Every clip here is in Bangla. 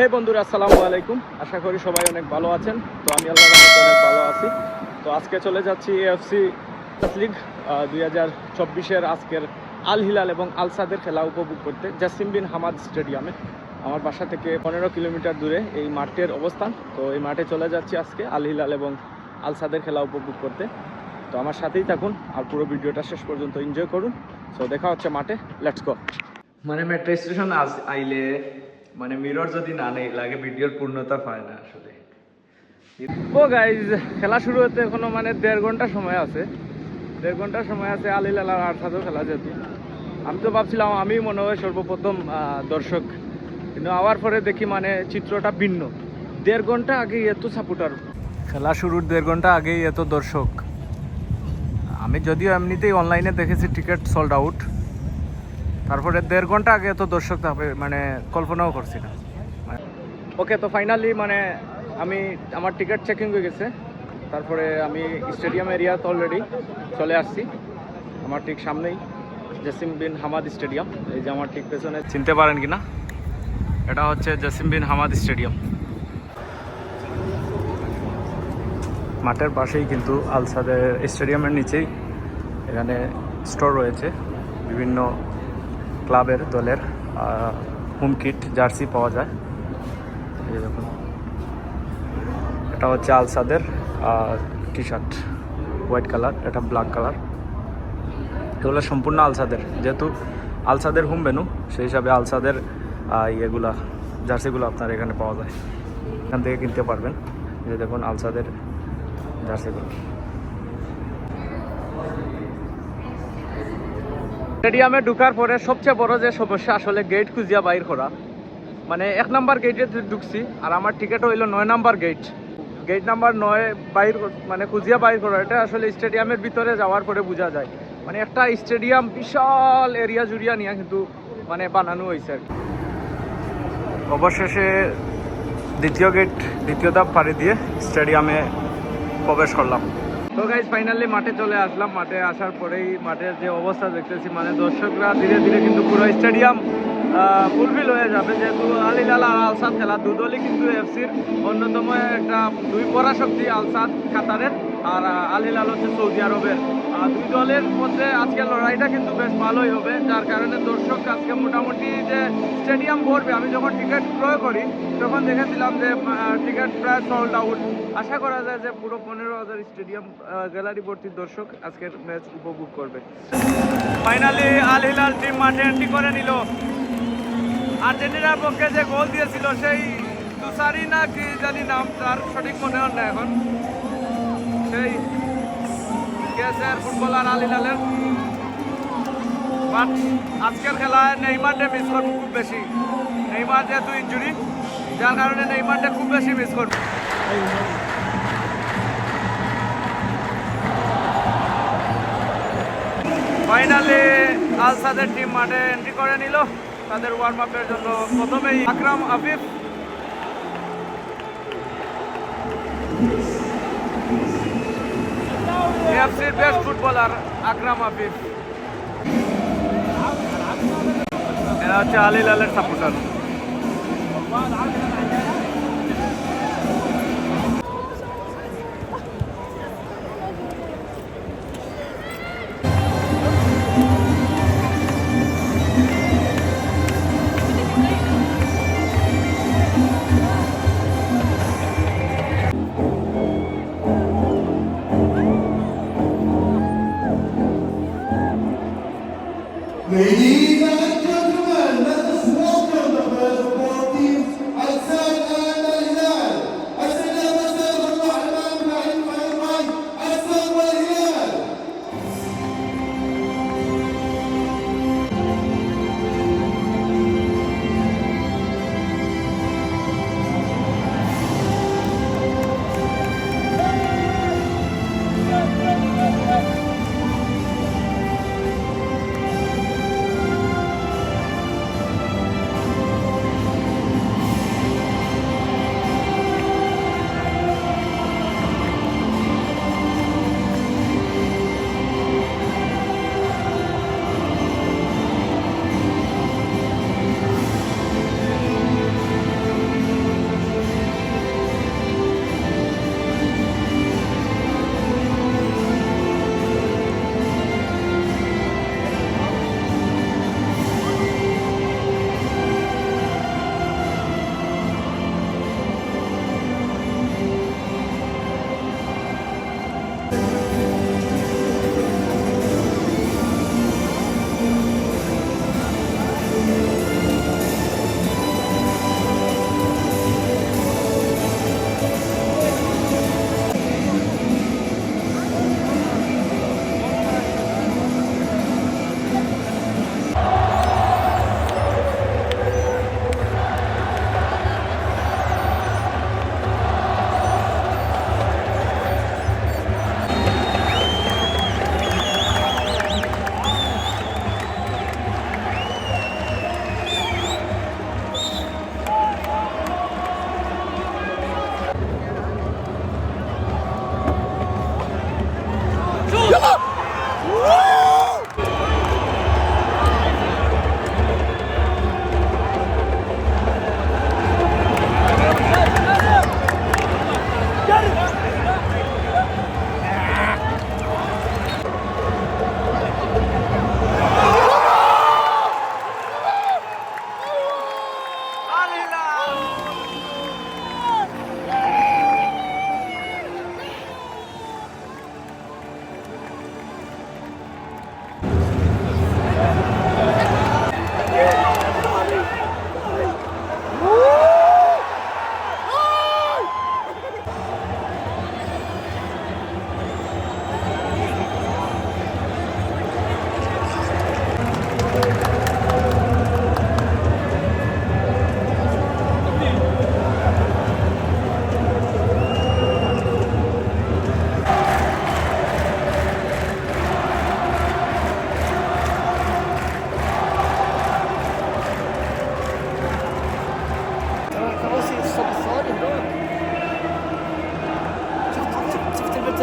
হে বন্ধুরা, আসসালামু আলাইকুম। আশা করি সবাই অনেক ভালো আছেন। তো আমি আল্লাহ অনেক ভালো আছি। তো আজকে চলে যাচ্ছি এএফসি লিগ দুই হাজার চব্বিশের আজকের আল হিলাল এবং আলসাদের খেলা উপভোগ করতে জাসিম বিন হামাদ স্টেডিয়ামে। আমার বাসা থেকে পনেরো কিলোমিটার দূরে এই মাঠের অবস্থান। তো এই মাঠে চলে যাচ্ছি আজকে আল হিলাল এবং আলসাদের খেলা উপভোগ করতে। তো আমার সাথেই থাকুন আর পুরো ভিডিওটা শেষ পর্যন্ত এনজয় করুন। তো দেখা হচ্ছে মাঠে। লেটস গো মানে মেট্রো স্টেশন আইলে মানে মিরর যদি না নেই, লাগে ভিডিওর পূর্ণতা পায় না আসলে। ও গাইজ খেলা শুরু হতে এখনও মানে দেড় ঘণ্টা সময় আছে। দেড় ঘণ্টা সময় আছে আলিলাল আর আর খেলা যেহেতু। আমি তো ভাবছিলাম, আমি মনে হয় সর্বপ্রথম দর্শক। কিন্তু আওয়ার পরে দেখি মানে চিত্রটা ভিন্ন। দেড় ঘণ্টা আগেই এত সাপোর্টার খেলা শুরুর দেড় ঘণ্টা আগেই এত দর্শক। আমি যদিও এমনিতেই অনলাইনে দেখেছি টিকিট সোল্ড আউট তারপরে দেড় ঘণ্টা আগে তো দর্শক মানে কল্পনাও করছি না। ওকে তো ফাইনালি মানে আমি আমার টিকিট চেকিং হয়ে গেছে। তারপরে আমি স্টেডিয়াম এরিয়াতে অলরেডি চলে আসছি। আমার ঠিক সামনেই জসিম বিন হামাদ স্টেডিয়াম এই যে আমার ঠিক পেছনে। চিনতে পারেন কি না? এটা হচ্ছে জসিম বিন হামাদ স্টেডিয়াম মাঠের পাশেই কিন্তু আলসাদের স্টেডিয়ামের নিচেই এখানে স্টোর রয়েছে। বিভিন্ন ক্লাবের দলের হোম কিট জার্সি পাওয়া যায়। দেখুন। এটা হচ্ছে আলসাদের টি শার্ট হোয়াইট কালার এটা ব্ল্যাক কালার এগুলো সম্পূর্ণ আলসাদের। যেহেতু আলসাদের হোম ভেনু সেই হিসাবে আলসাদের ইয়েগুলা জার্সিগুলো আপনার এখানে পাওয়া যায়। এখান থেকে কিনতে পারবেন। যে দেখুন আলসাদের জার্সিগুলো স্টেডিয়ামে ঢুকার পরে সবচেয়ে বড় যে সমস্যা আসলে গেট খুঁজিয়া বাইর করা। মানে এক নাম্বার গেটে ঢুকছি, আর আমার টিকিট হইল নয় নাম্বার গেট গেট নাম্বার নয় বাইর মানে খুঁজিয়া বাইর করা, এটা আসলে স্টেডিয়ামের ভিতরে যাওয়ার পরে বোঝা যায়। মানে একটা স্টেডিয়াম বিশাল এরিয়া জুড়িয়া নিয়ে কিন্তু মানে বানানো হয়েছে আর। অবশেষে দ্বিতীয় গেট দ্বিতীয় ধাপ পাড়ি দিয়ে স্টেডিয়ামে প্রবেশ করলাম। তো গাইজ ফাইনালি মাঠে চলে আসলাম। মাঠে আসার পরেই মাঠের যে অবস্থা দেখতেছি মানে দর্শকরা ধীরে ধীরে কিন্তু পুরো স্টেডিয়াম ফুলফিল হয়ে যাবে। যেহেতু আলিলাল আর আলসাদ খেলা দুদলই কিন্তু এফসির অন্যতম একটা দুই পরাশক্তি আলসাদ কাতারের, আর আলী লাল হচ্ছে সৌদি আরবের। দুই দলের মধ্যে আজকের লড়াইটা কিন্তু বেশ ভালোই হবে। যার কারণে দর্শক আজকে মোটামুটি যে স্টেডিয়াম ভরবে, আমি যখন টিকিট ক্রয় করি, তখন দেখেছিলাম যে টিকিট প্রায় সোল্ড আউট আশা করা যায় যে পুরো পনেরো হাজার স্টেডিয়াম গ্যালারি ভর্তি দর্শক আজকের ম্যাচ উপভোগ করবে। ফাইনালি আল হিলাল টিম মাঠে এন্ট্রি করে নিল। আর্জেন্টিনার পক্ষে যে গোল দিয়েছিল, সেই তুষারি না কি জানি নাম, তার সঠিক মনে হয় না এখন। সেই গেছের ফুটবলার আল হিলালের বাট আজকের খেলায় নেইমারটা মিস করব খুব বেশি। নেইমার যেহেতু ইঞ্জুরি যার কারণে নেইমারটা খুব বেশি মিস করবে। ফাইনালি আলসাদের টিম মাঠে এন্ট্রি করে নিল। তাদের ওয়ার্ম আপের জন্য প্রথমেই আকরাম আফিফ এফসির বেস্ট ফুটবলার আকরাম আফিফ এরা হচ্ছে আলিলালের সাপোর্টার Ladies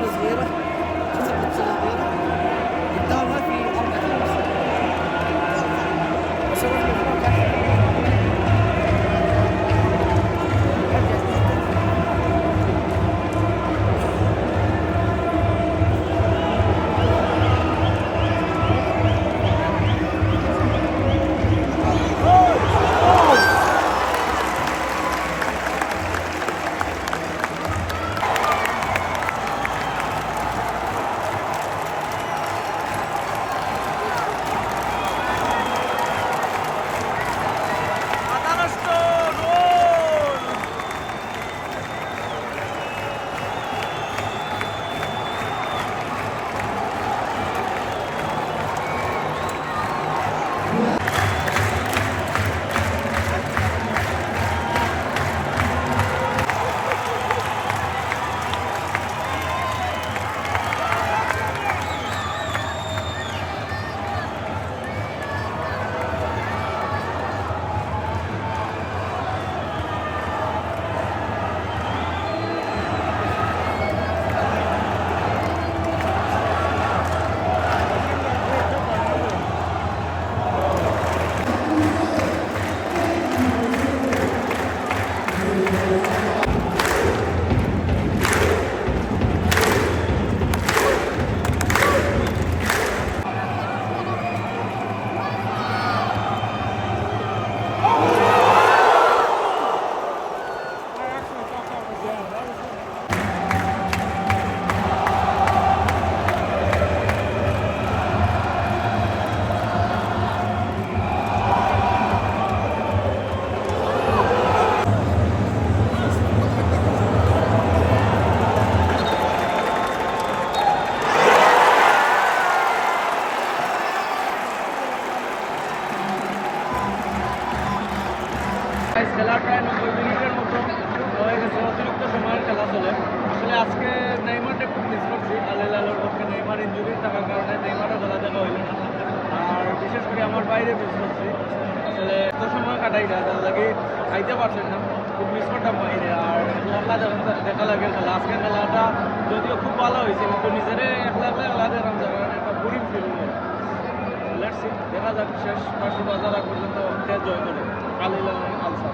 розвиватися. আমার বাইরে মিস করছি আসলে এত সময় কাটাই না তার লাগে খাইতে পারছেন না, খুব মিস করতাম বাইরে। আর একলা একলা দেখা- লাগে খেলা আজকের খেলাটা যদিও খুব ভালো হয়েছে, কিন্তু নিজেরে একলা একলা খেলা দেখলাম যার একটা বোরিং ফিল লেটস দেখা যাক, শেষ পাশি বাজার পর্যন্ত কে জয় করে। আলিল আলসা